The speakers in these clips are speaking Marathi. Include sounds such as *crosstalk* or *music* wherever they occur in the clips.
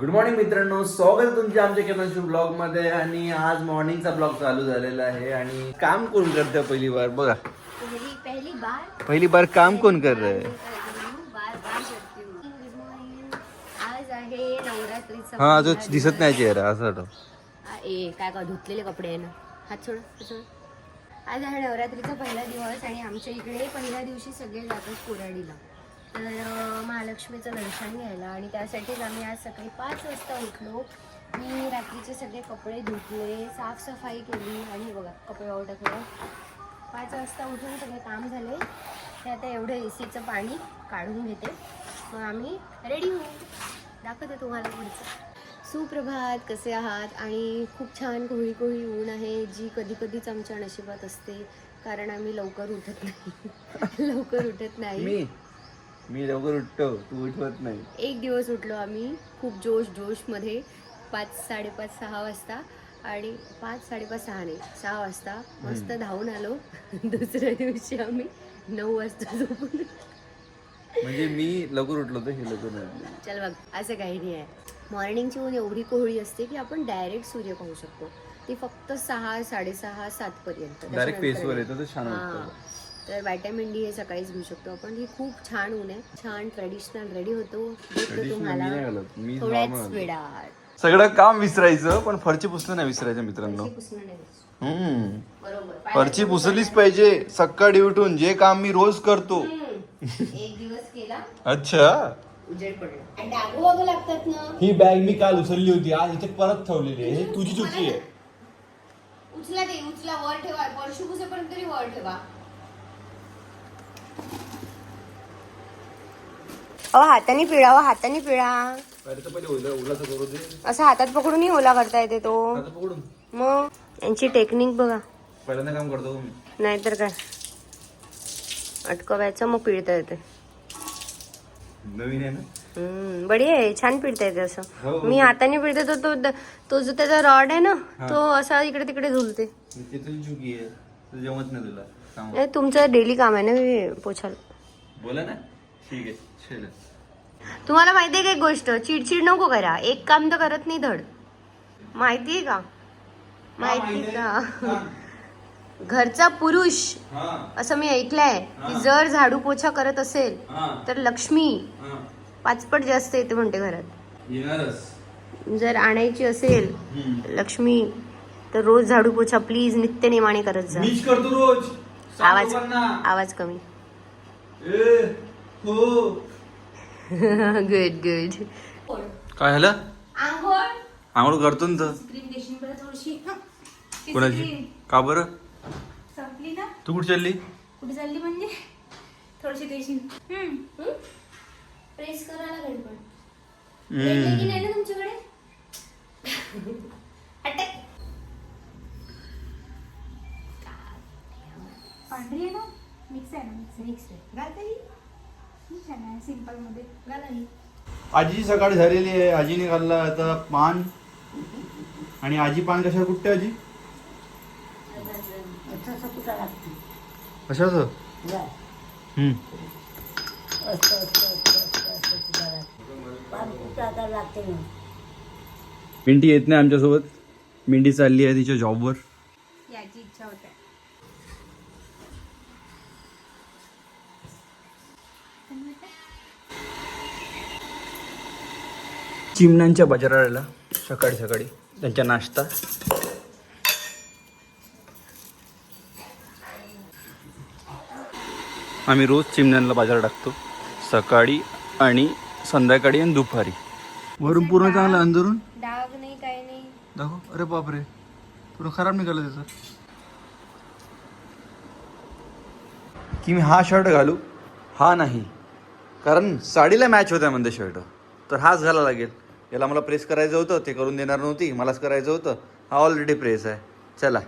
गुड मॉर्निंग मित्रांनो. स्वागत आहे तुमच्या आमच्या केतनशू ब्लॉगमध्ये आणि आज मॉर्निंगचा ब्लॉग चालू झालेला आहे. आणि काम कोण करतं पहिली बार? बघा. पहली पहली बार. पहिली बार काम कोण कर रहे बार बार करती हूँ. Good morning. आज आहे नवरात्रीचा हा जो पहिला दिसत. नाही चेहरा असं वाटतं. आ, ए काय का धुतलेले कपडे आहे ना? हात सोड हात सोड. आज आहे नवरात्रीचा पहिला दिवस आणि आमच्या इकडे पहिल्या दिवशी सगळे जातात कोराडीला. तर महालक्ष्मीचं दर्शन घ्यायला आणि त्यासाठीच आम्ही आज सकाळी पाच वाजता उठलो. मी रात्रीचे सगळे कपडे धुतले साफसफाई केली आणि बघा कपडे वाळू टाकले. पाच वाजता उठून सगळे काम झाले. ते आता एवढं ए सीचं पाणी काढून घेते. मग आम्ही रेडी होऊ. दाखवते तुम्हाला पुढचं. सुप्रभात कसे आहात? आणि खूप छान कोहळी कोहळी ऊन आहे जी कधी कधीच आमच्या नशिबात असते कारण आम्ही लवकर उठत नाही. *laughs* लवकर उठत नाही. मी लवकर उठतो तू उठवत नाही. एक दिवस उठलो आम्ही खूप जोश जोशमध्ये. पाच साडेपाच सहा वाजता. आणि पाच साडेपाच सहा नाही सहा वाजता. मस्त धावून आलो. *laughs* दुसऱ्या दिवशी आम्ही नऊ वाजता झोपून. म्हणजे मी लवकर उठलो तर हे लवकर नाही. चल बघ असं काही नाही आहे. मॉर्निंगची ऊन एवढी कोहळी असते की आपण डायरेक्ट सूर्य पाहू शकतो. ती फक्त सहा साडेसहा सात पर्यंत. डायरेक्ट फेसवर. येतो तर छान. वाटतं. तर व्हायटॅमिन डी हे सकाळीच घेऊ शकतो आपण. ही खूप छान ऊन आहे. छान ट्रेडिशनल रेडी होतो. भेटतो तुम्हाला. थोड्याच. वेळात. सगळं काम विसरायचं पण फरची पुसणं नाही विसरायचं मित्रांनो. फरशी पुसणं नाही. हम्म. बरोबर. फरची पुसलीच पाहिजे. सकाळी उठून जे काम मी रोज करतो. एक दिवस केला. अच्छा. उजेड पडला. आणि डागू वागू लागतात ना. ही बॅग मी काल उचलली होती. आज इथे परत ठेवलेली आहे. ही तुझी चुकी आहे. उचला ते उचला. वर ठेवा. वर्षी पुसेपर्यंत तरी वर ठेवा. अहो हाताने पिळा हाताने पिळा. असं हातात पकडूनही ओला करता येते तो. मग? यांची टेक्निक बघा. पहिल्यांदा काम करतो नाहीतर काय? अटकवायचं मग पिळता येते. नवीन आहे ना? हम्म, बढिया आहे छान पिळता येते हो, असं. हो. मी हाताने पिळते तो तो तो जो त्याचा रॉड आहे ना हा. तो असा इकडे तिकडे झुलते ते तुझी चुकी आहे. तुझं जमत नाही तुला. नाही तुमचं डेली काम आहे ना हे पोछाला. बोला ना. ठीक आहे चल तुम्हाला माहिती आहे का एक गोष्ट? चिडचिड नको करा. एक काम तर करत नाही धड. माहिती आहे का? माहिती का? घरचा पुरुष असं मी ऐकलंय की जर झाडू पोछा करत असेल तर लक्ष्मी पाचपट जास्त येते म्हणते घरात. येणारच. जर आणायची असेल. लक्ष्मी तर रोज झाडू पोछा प्लीज नित्य नेमाने करत जा. मीच करतो रोज. आवाज. आवाज कमी. ए, हो. *laughs* गुड गुड काय झालं? आंघोळ. आंघोळ करतो ना हं. *laughs* कोणाची? का बरं? संपली ना? तू कुठे चालली? कुठे चालली म्हणजे? थोडीशी देशील. हम्म. प्रेस करायला लागेल पण. तुमच्याकडे? *laughs* पांढरी आहे ना? मिक्स आहे ना मिक्स आहे. मिक्स आहे. घाल ताई. ठीक आहे ना सिंपलमध्ये. घाल आई. आजीची सकाळी झालेली आहे. आजीने खाल्ला आता पान. आणि आजी पान कशा कुठते आजी? कशाच? हम्म. मिंटी येत नाही आमच्यासोबत. मिंटी चालली आहे तिच्या जॉबवर याची इच्छा होते. चिमण्यांच्या बाजाराला सकाळी सकाळी त्यांचा नाश्ता. आम्ही रोज चिमण्यांना बाजार टाकतो. सकाळी आणि संध्याकाळी आणि दुपारी. वरून पूर्ण चांगलं अंदरून? डाग नाही काय नाही. दाखव. अरे बापरे. पूर्ण खराब निघालं त्याचं. की मी हा शर्ट घालू? हा नाही. कारण साडीला मॅच होत्या म्हणते शर्ट. तर हाच घाला लागेल. याला मला प्रेस करायचं होतं ते करून देणार नव्हती मलाच करायचं होतं. हा ऑलरेडी प्रेस आहे. चला.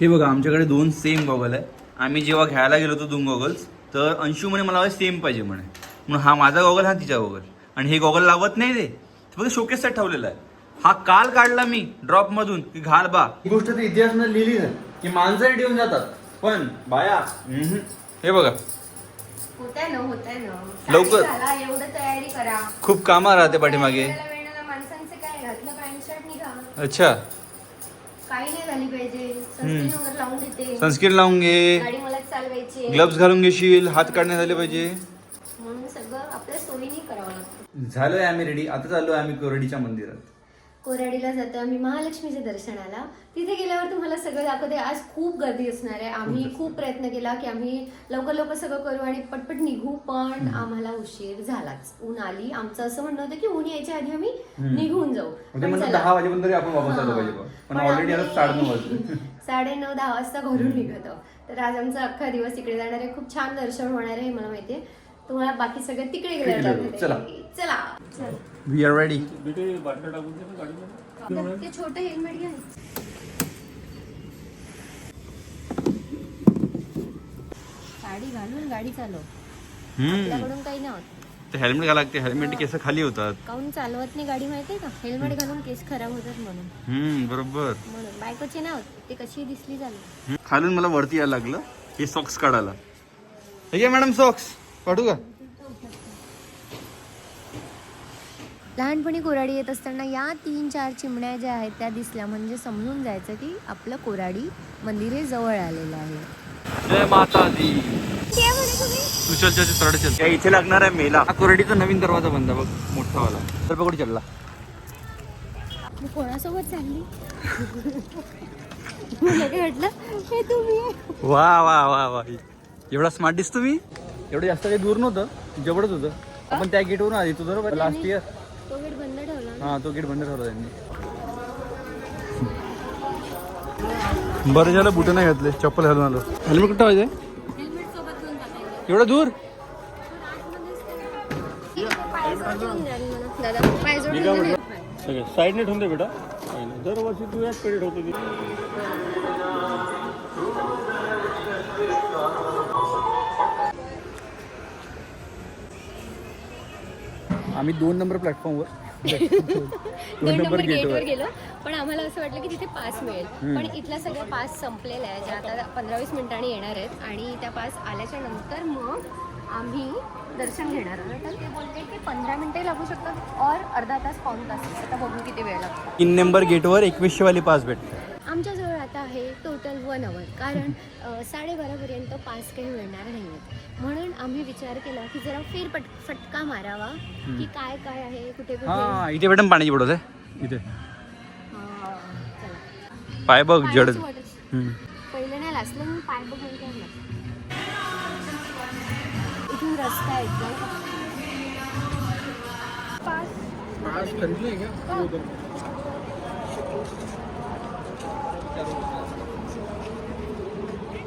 हे बघा आमच्याकडे दोन सेम गॉगल आहे. आम्ही जेव्हा घ्यायला गेलो होतो दोन गॉगल्स तर अंशू म्हणे मला सेम पाहिजे म्हणे. म्हणून हा माझा गॉगल हा तिचा गॉगल आणि हे गॉगल लावत नाही ते फक्त शोकेससाठी ठेवलेला आहे. हा काल काढला मी ड्रॉप मधून की घाल बा. ही गोष्ट तर इतिहासानं लिहिली आहे की माणसं येऊन जातात. पण बाया हे बघा. होत आहे ना होत आहे ना. लवकर. एवढं तयारी करा. खूप कामा राहते पाठीमागे. अच्छा. काही नाही झाली पाहिजे. सनस्क्रीन लावून घे. ग्लव्स घालून घेशील हात काढण्यात झाले पाहिजे. म्हणून सगळं आपल्या सोयीने करावं लागतं. झालोय आम्ही रेडी आता चाललोय आम्ही कोरडीच्या मंदिरात. कोराडीला जातो आम्ही महालक्ष्मीच्या दर्शनाला. तिथे गेल्यावर तुम्हाला सगळं दाखवते. आज खूप गर्दी असणार आहे. आम्ही खूप प्रयत्न केला की आम्ही लवकर लवकर सगळं करू आणि पटपट निघू पण आम्हाला उशीर झालाच. ऊन आली. आमचं असं म्हणणं होतं की ऊन यायच्या आधी आम्ही निघून जाऊ. म्हणजे. दहा वाजेपर्यंत तरी आपण वापस आलो. पाहिजे बा. पण ऑलरेडी साडे नऊ *laughs* दहा वाजता घरून निघतो. तर आज आमचा अख्खा दिवस तिकडे जाणार आहे. खूप छान दर्शन होणार आहे मला माहितीये तुम्हाला बाकी सगळं तिकडे. चला. चला. चला. वी आर रेडी छोटं हेल्मेट घ्या साडी घालून गाडी चालव. आपल्याकडून काही नाही होत. ते हेल्मेट घाला लागते हेल्मेट केस खाली होतात. काऊन चालवत नाही गाडी माहितीये का? हेल्मेट घालून केस खराब होतात म्हणून. हम्म बरोबर. म्हणून बायकोची नाही होत. ते कशी दिसली झाली. खालून मला वरती यायला लागलं. हे सॉक्स काढायला. मॅडम सॉक्स काढू का? लहानपणी कोराडी येत असताना या तीन चार चिमण्या ज्या आहेत त्या दिसल्या. म्हणजे समजून जायचं की आपलं कोराडी मंदिर हे जवळ आलेलं आहे. जय माता दी तू चल चल चल चल या इथे लागणार आहे मेला. हा कोरडीचा नवीन दरवाजा बंद आहे बघ मोठा वाला तर बघ चालला मी कोणासोबत चालली? मला काय वाटलं? हे तुम्ही. वा वा वा वा. एवढा स्मार्ट दिसतो मी. एवढं जास्त काही दूर नव्हतं जवळच होतं. आपण त्या गेटवरून आधी तुझं बरोबर? लास्ट इयर तो गेट बंद ठेवला ना. हा तो गेट बंद ठेवला त्यांनी. बरं झालं बुटं नाही घातले चप्पल घालून आलो. हेल्मेट कुठं पाहिजे हेल्मेट सोबत घेऊन टाकायचं. एवढं दूर. साईडने ठेवून दे बेटा. दरवर्षी तू याच कडे ठेवतो आम्ही दोन नंबर प्लॅटफॉर्मवर *laughs* दोन नंबर गेटवर गेलो. पण आम्हाला असं वाटलं की तिथे पास मिळेल. पण इथला सगळं पास संपलेला आहे. ज्या आता पंधरा वीस मिनिटांनी येणार आहेत. आणि त्या पास आल्याच्यानंतर मग आम्ही दर्शन घेणार आहोत. तर ते बोलले की पंधरा मिनिटे लागू शकतात. और अर्धा तास पाऊन तास. आता बघू किती वेळ लागतो. तीन नंबर गेटवर एकवीसशे वाली पास भेटते आमच्याजवळ आता आहे टोटल वन आवर कारण साडेबारापर्यंत पास काही मिळणार नाही म्हणून आम्ही विचार केला की जरा फेरपट फटका मारावा. की काय काय आहे कुठे कुठे? हा इथे भेटन पाण्याची बडोत आहे इथे. पाय बघ जड. बॉटल. हम्म. पहिलं नाही लाचलं मी पाय बघून इथून रस्ता आहे जाऊ का?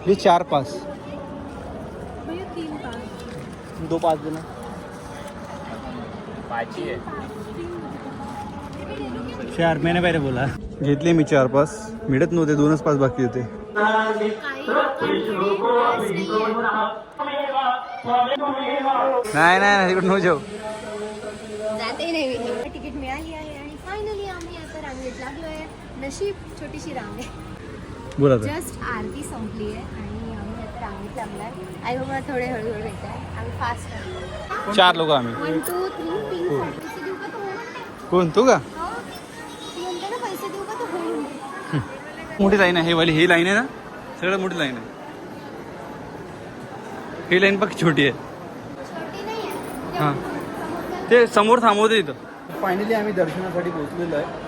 हे चार पास। भैया तीन पास। दो पास देना चार मैंने पहिले बोला। घेतले मी चार पास। मिळत नव्हते दोनच पास बाकी होते. नाही नाही तिकडे नो जाऊ. जाते नाही मी. तिकीट मिळाली आहे आणि फायनली आम्ही आता रांगेत लागलोय. नशीब छोटीशी रांग आहे. बोला जस्ट आरती संपली आहे आणि आम्ही आता रांगेत लागलाय आई बाबा थोडे हळूहळू येत आहे आम्ही फास्ट चार लोक आम्ही. वन टू थ्री पिंक पैसे देऊ का तो? कोण? तू का? हो. ती म्हणते ना पैसे देऊ का तो? होईल मोठी लाईन आहे हे वाली ही लाईन आहे ना? सगळ्यात मोठी लाईन आहे. ही लाईन बघ छोटी आहे. छोटी नाही आहे. हां. ते समोर थांबवते इथं. फायनली आम्ही दर्शनासाठी पोहोचलेलो आहे.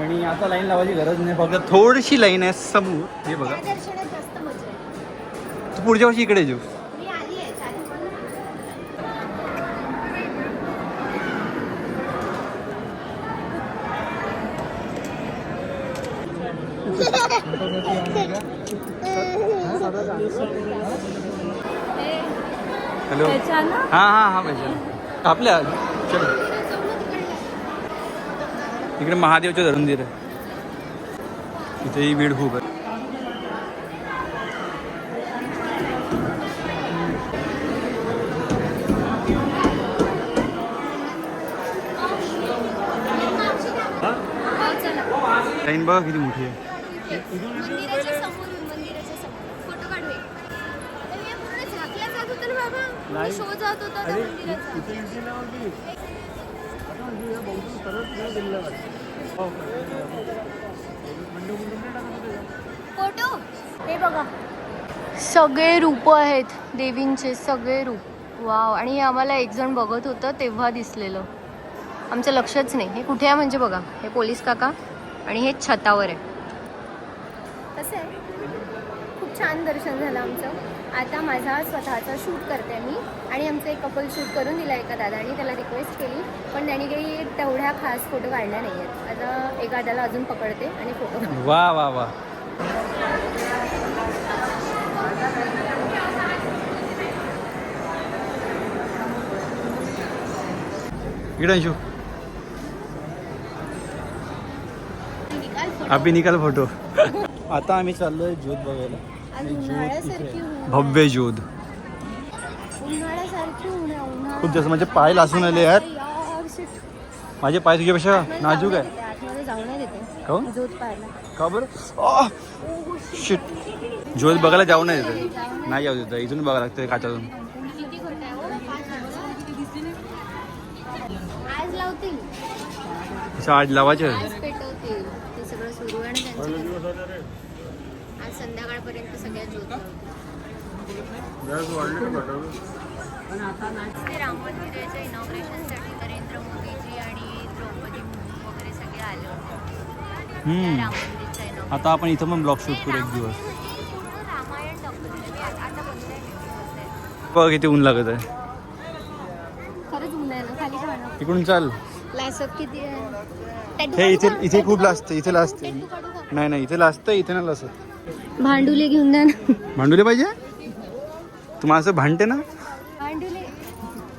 आणि आता लाईन लावायची गरज नाही. फक्त थोडीशी लाईन आहे समोर. हे बघा. त्या दर्शनात जास्त मजा आहे तू पुढच्या वर्षी इकडे येऊ. मी आली आहे चालेल. पण हॅलो हां हां हां पाहिजे आपल्या चल. इकडे महादेवचं धरून दिलं इथेही भीड खूप आहे. हो, लाईन बघा किती मोठी आहे. मंदिराच्या समोर मंदिराच्या फोटो. हे बघा. सगळे रूप आहेत देवींचे सगळे रूप. वाव. आणि हे आम्हाला एक जण बघत होतं तेव्हा दिसलेलं. आमचं लक्षच नाही. हे कुठे आहे म्हणजे बघा. हे पोलीस काका आणि हे छतावर आहे. कसं आहे? खूप छान दर्शन झालं आमचं. आता माझा स्वतःचा शूट करते मी. आणि आमचं एक कपल शूट करून दिला एका दादानी त्याला रिक्वेस्ट केली. पण त्यांनी काही तेवढ्या खास फोटो काढल्या नाही आहेत आता एका दादाला अजून पकडते आणि फोटो वा वा वा. इकडे अभि निकाल फोटो *laughs* आता आम्ही चाललोय ज्योत बघायला. भव्य ज्योत. खूप जास्त म्हणजे पाय लासून आले shit. माझे पाय तुझ्यापेक्षा नाजूक आहे. का बरं? शिट ज्योत बघायला जाऊ नाही देत. नाही जाऊ देत. इथून बघायला लागतं काचातून. हो? आज लावायचे आज पेटवतील ते सगळं सुरू आहे आणि त्यांचं आज संध्याकाळपर्यंत सगळ्या ज्योत ते राम मंदिराच्या इनॉग्रेशनसाठी नरेंद्र मोदीजी आणि द्रौपदी मुर्मू वगैरे सगळे आले होते. त्या राम मंदिरच्या inauguration. आता आपण इथं पण ब्लॉग शूट करू एक दिवस. पूर्ण रामायण दाखवलेलं मी आता. बघ किती ऊन लागत आहे. खरंच ऊन आहे ना खाली ठेवा इकडून चाल. किती हे इथे? इथे खूप? लाजतं इथे लाजते? नाही नाही इथे लाजतं इथे नाही लाजत भांडुले घेऊन ना. भांडुले पाहिजे? तुम्हाला असं भांडते ना?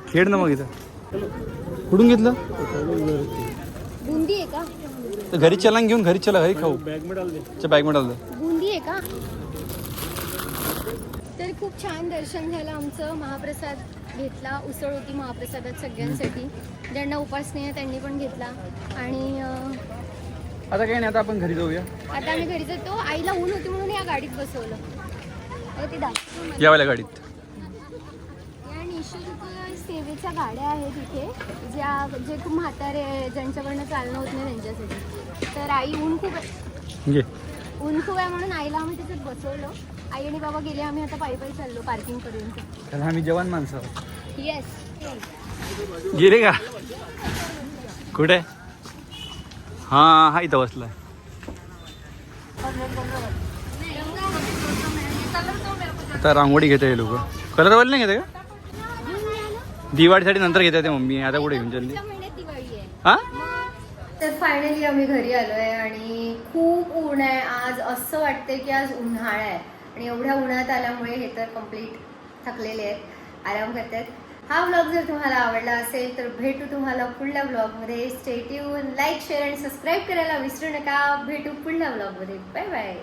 खेळ ना मग इथं. कुठून घेतलं? बुंदी आहे का? तर घरी चला न घेऊन घरी चला घरी खाऊ. बैग में डाल दे च्या बॅग आलं बुंदी आहे का? तर खूप छान दर्शन झालं आमचं. महाप्रसाद घेतला. उसळ होती महाप्रसादात सगळ्यांसाठी. ज्यांना उपास नाही आहे त्यांनी पण घेतला. आणि अं, आता काही नाही आता आपण घरी जाऊया. आता आम्ही घरी जातो. आईला ऊन होती म्हणून या गाडीत बसवलं. अगं ती दाखव. मला. यावाल्या गाडीत. या निशुल्क सेवेच्या गाड्या आहेत इथे ज्या जे खूप म्हातारे ज्यांच्याकडनं चालणं होत नाही त्यांच्यासाठी. तर आई ऊन खूप आहे. ऊन खूप आहे म्हणून आईला आम्ही तिथेच बसवलं. आई आणि बाबा गेले आम्ही आता पायी पायी चाललो पार्किंग पर्यंत कारण आम्ही जवान माणसं. येस गेले का? कुठे? हा हा इथं बसलाय. आता रांगोळी घेते हे लोक. कलरवाले नाही घेते का? दिवाळीसाठी नंतर घेते मम्मी आता कुठे घेऊन चालली? हा? तर फायनली आम्ही घरी आलोय आणि खूप ऊन आहे. आज असं वाटतंय की आज उन्हाळा आहे. आणि एवढ्या उन्हात आल्यामुळे हे तर कंप्लीट थकलेले आहेत. आराम करतात हा ब्लॉग जर तुम्हाला आवडला असेल तर भेटू तुम्हाला पुढल्या ब्लॉगमध्ये स्टेट्यून लाईक शेअर आणि सबस्क्राईब करायला विसरू नका. भेटू पुढल्या ब्लॉगमध्ये बाय बाय